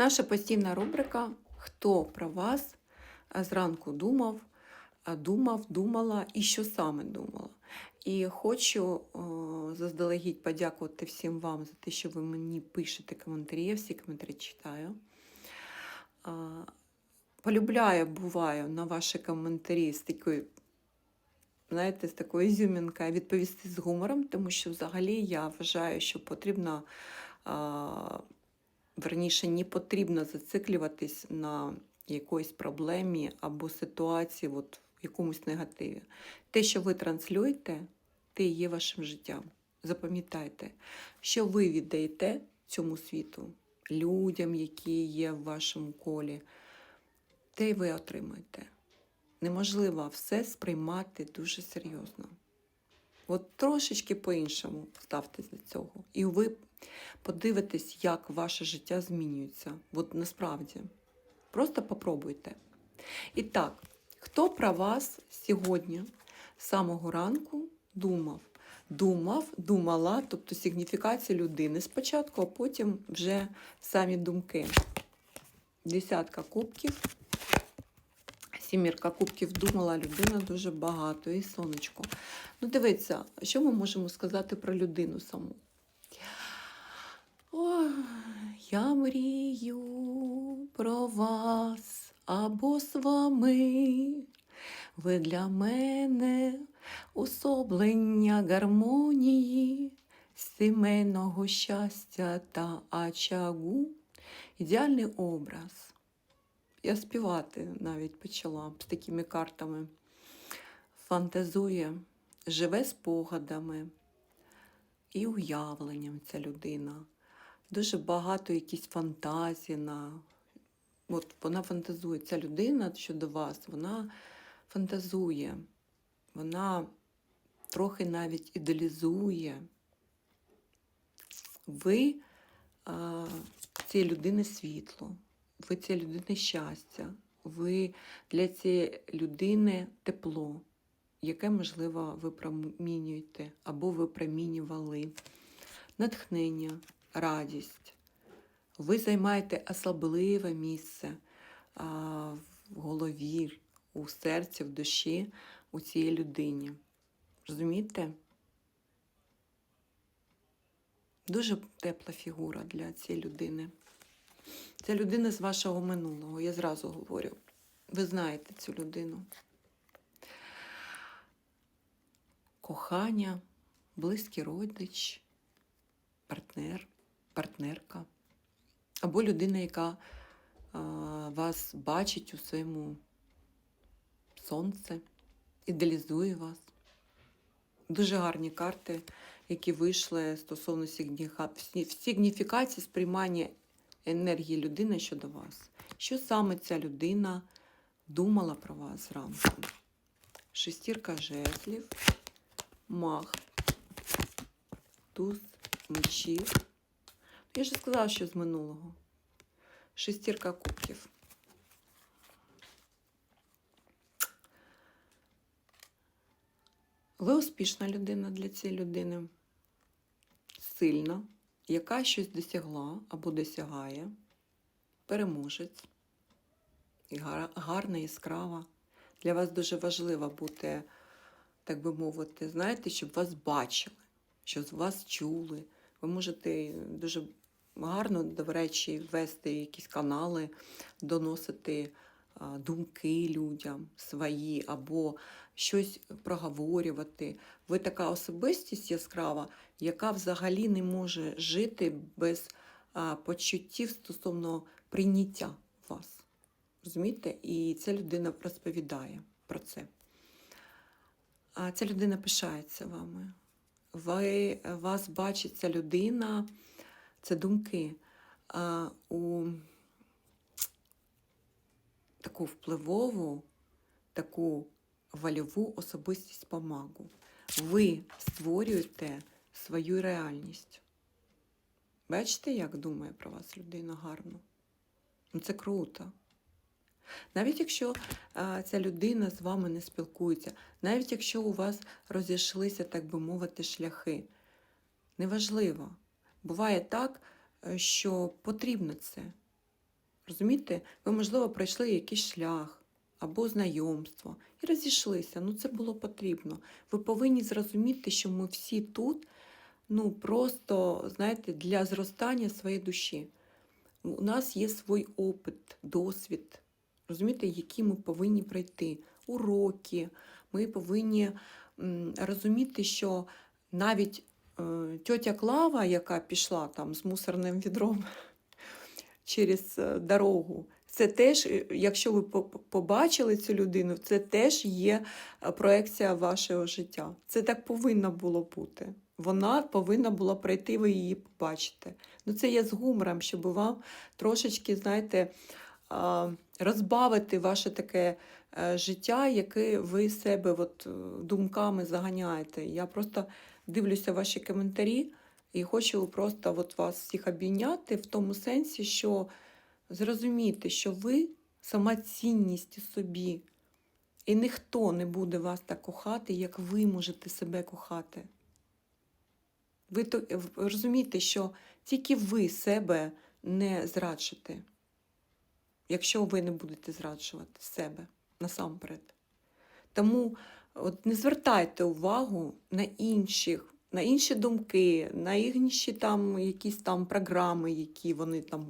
Наша постійна рубрика Хто про вас зранку думав, думав, думала і що саме думала. І хочу о, заздалегідь подякувати всім вам за те, що ви мені пишете коментарі. Я всі коментарі читаю. А, Полюбляю, буваю на ваші коментарі з такою, знаєте, з такою ізюмінкою відповісти з гумором, тому що взагалі я вважаю, що потрібно. А, верніше, не потрібно зациклюватись на якоїсь проблемі або ситуації, от, в якомусь негативі. Те, що ви транслюєте, те є вашим життям. Запам'ятайте, що ви віддаєте цьому світу, людям, які є в вашому колі, те й ви отримаєте. Неможливо все сприймати дуже серйозно. От трошечки по-іншому ставтесь до цього. І ви подивитесь, як ваше життя змінюється. От насправді. Просто попробуйте. І так, хто про вас сьогодні з самого ранку думав? Думав, думала, тобто сигніфікація людини спочатку, а потім вже самі думки. Десятка кубків. Сімірка кубків думала людина дуже багато і сонечко. Ну, дивіться, що ми можемо сказати про людину саму? Ой, я мрію про вас або з вами. Ви для мене особлення гармонії, сімейного щастя та очагу. Ідеальний образ. Я співати навіть почала з такими картами. Фантазує, живе спогадами і уявленням ця людина. Дуже багато якісь фантазії на. От вона фантазує. Ця людина щодо вас, вона фантазує, вона трохи навіть ідеалізує. Ви а, цієї людини світло, ви цієї людини щастя, ви для цієї людини тепло, яке, можливо, ви промінюєте або ви промінювали, натхнення, радість. Ви займаєте особливе місце а, в голові, у серці, в душі у цій людині. Розумієте? Дуже тепла фігура для цієї людини. Це людина з вашого минулого, я зразу говорю. Ви знаєте цю людину. Кохання, близький родич, партнер, партнерка. Або людина, яка а, вас бачить у своєму сонце, ідеалізує вас. Дуже гарні карти, які вийшли стосовно сигніфа- сигніфікації сприймання енергії людини щодо вас. Що саме ця людина думала про вас зранку? Шестірка жезлів, мах, туз мечів. Я ж сказала, що з минулого. Шестірка кубків. Ви успішна людина для цієї людини, сильна, яка щось досягла або досягає, переможець, і гарна, яскрава. Для вас дуже важливо бути, так би мовити, знаєте, щоб вас бачили, щоб вас чули. Ви можете дуже гарно, до речі, вести якісь канали, доносити думки людям свої, або щось проговорювати. Ви така особистість яскрава, яка взагалі не може жити без почуттів стосовно прийняття вас. Розумієте? І ця людина розповідає про це. А ця людина пишається вами. Ви, вас бачить ця людина, це думки а, у таку впливову, таку вольову особистість помагу. Ви створюєте свою реальність. Бачите, як думає про вас людина гарно? Ну, Це круто. Навіть якщо а, ця людина з вами не спілкується, навіть якщо у вас розійшлися, так би мовити, шляхи, неважливо. Буває так, е, що потрібно це. Розумієте? Ви, можливо, пройшли якийсь шлях або знайомство і розійшлися. Ну, це було потрібно. Ви повинні зрозуміти, що ми всі тут, ну, просто, знаєте, для зростання своєї душі. У нас є свій опит, досвід, розумієте, які ми повинні пройти. Уроки. Ми повинні розуміти, що навіть е, тьотя Клава, яка пішла там з мусорним відром через е, дорогу, це теж, е, якщо ви побачили цю людину, це теж є е, проекція вашого життя. Це так повинно було бути. Вона повинна була пройти, ви її побачите. Ну, це я з гумором, щоб вам трошечки, знаєте, розбавити ваше таке життя, яке ви себе от, думками заганяєте. Я просто дивлюся ваші коментарі і хочу просто от вас всіх обійняти в тому сенсі, що зрозуміти, що ви сама цінність у собі, і ніхто не буде вас так кохати, як ви можете себе кохати. Ви розумієте, що тільки ви себе не зраджите, якщо ви не будете зраджувати себе насамперед. Тому от не звертайте увагу на інших, на інші думки, на інші там якісь там програми, які вони там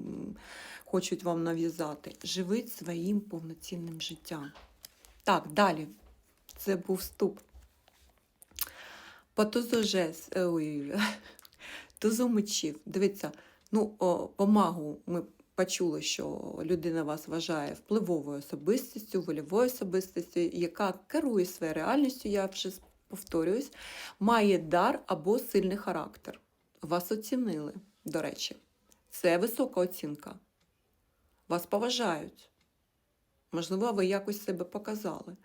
хочуть вам нав'язати. Живіть своїм повноцінним життям. Так, далі. Це був вступ. По е, ой, тузу мечів. Дивіться, ну, о, по ми почули, що людина вас вважає впливовою особистістю, вольовою особистістю, яка керує своєю реальністю, я вже повторююсь, має дар або сильний характер. Вас оцінили, до речі. Це висока оцінка. Вас поважають. Можливо, ви якось себе показали.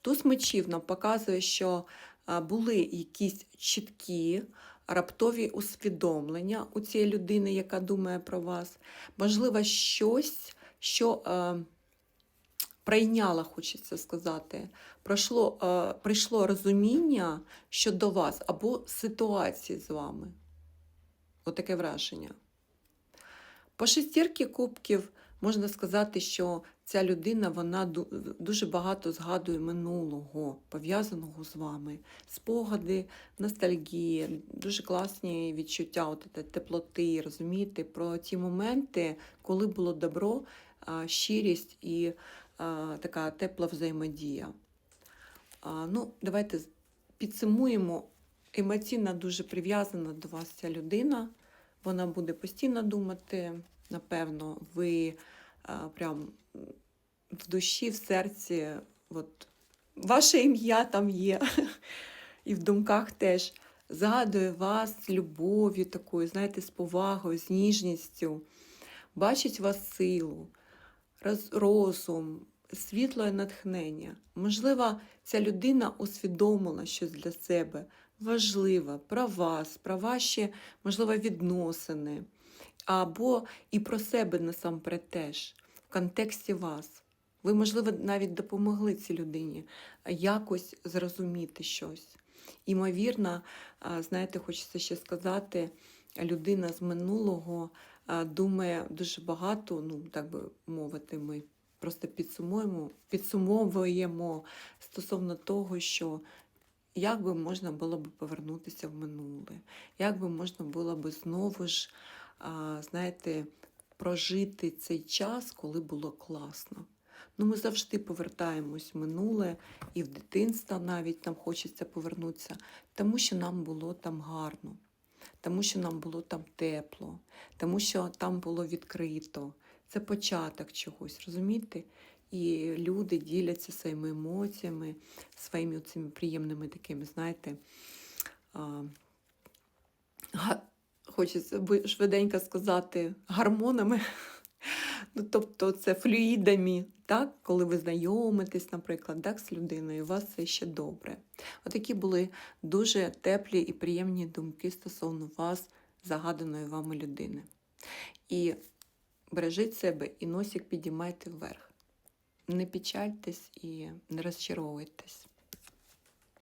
Туз мечів нам показує, що були якісь чіткі, раптові усвідомлення у цієї людини, яка думає про вас. Можливо, щось, що е, прийняла, хочеться сказати, пройшло, е, прийшло розуміння щодо вас або ситуації з вами. Отаке враження. По шестірки кубків можна сказати, що ця людина вона дуже багато згадує минулого, пов'язаного з вами. Спогади, ностальгія, дуже класні відчуття от теплоти, розумієте, про ті моменти, коли було добро, щирість і така тепла взаємодія. Ну, давайте підсумуємо. Емоційно дуже прив'язана до вас ця людина. Вона буде постійно думати, напевно, ви прям в душі, в серці, от, ваше ім'я там є, і в думках теж згадує вас з любов'ю такою, знаєте, з повагою, з ніжністю, бачить вас силу, розум, світло і натхнення. Можливо, ця людина усвідомила щось для себе важливе про вас, про ваші, можливо, відносини, або і про себе насамперед теж, в контексті вас. Ви, можливо, навіть допомогли цій людині якось зрозуміти щось. Імовірно, знаєте, хочеться ще сказати, людина з минулого думає дуже багато, ну, так би мовити, ми просто підсумуємо, підсумовуємо стосовно того, що як би можна було б повернутися в минуле, як би можна було б знову ж, знаєте, прожити цей час, коли було класно. Ну, ми завжди повертаємось в минуле, і в дитинство навіть нам хочеться повернутися, тому що нам було там гарно, тому що нам було там тепло, тому що там було відкрито. Це початок чогось, розумієте? І люди діляться своїми емоціями, своїми цими приємними такими, знаєте, а, хочеться швиденько сказати, гормонами. Ну, тобто це флюїдами, так? коли ви знайомитесь, наприклад, так, з людиною, у вас все ще добре. Отакі були дуже теплі і приємні думки стосовно вас, загаданої вами людини. І бережіть себе і носик підіймайте вверх. Не печальтесь і не розчаровуйтесь.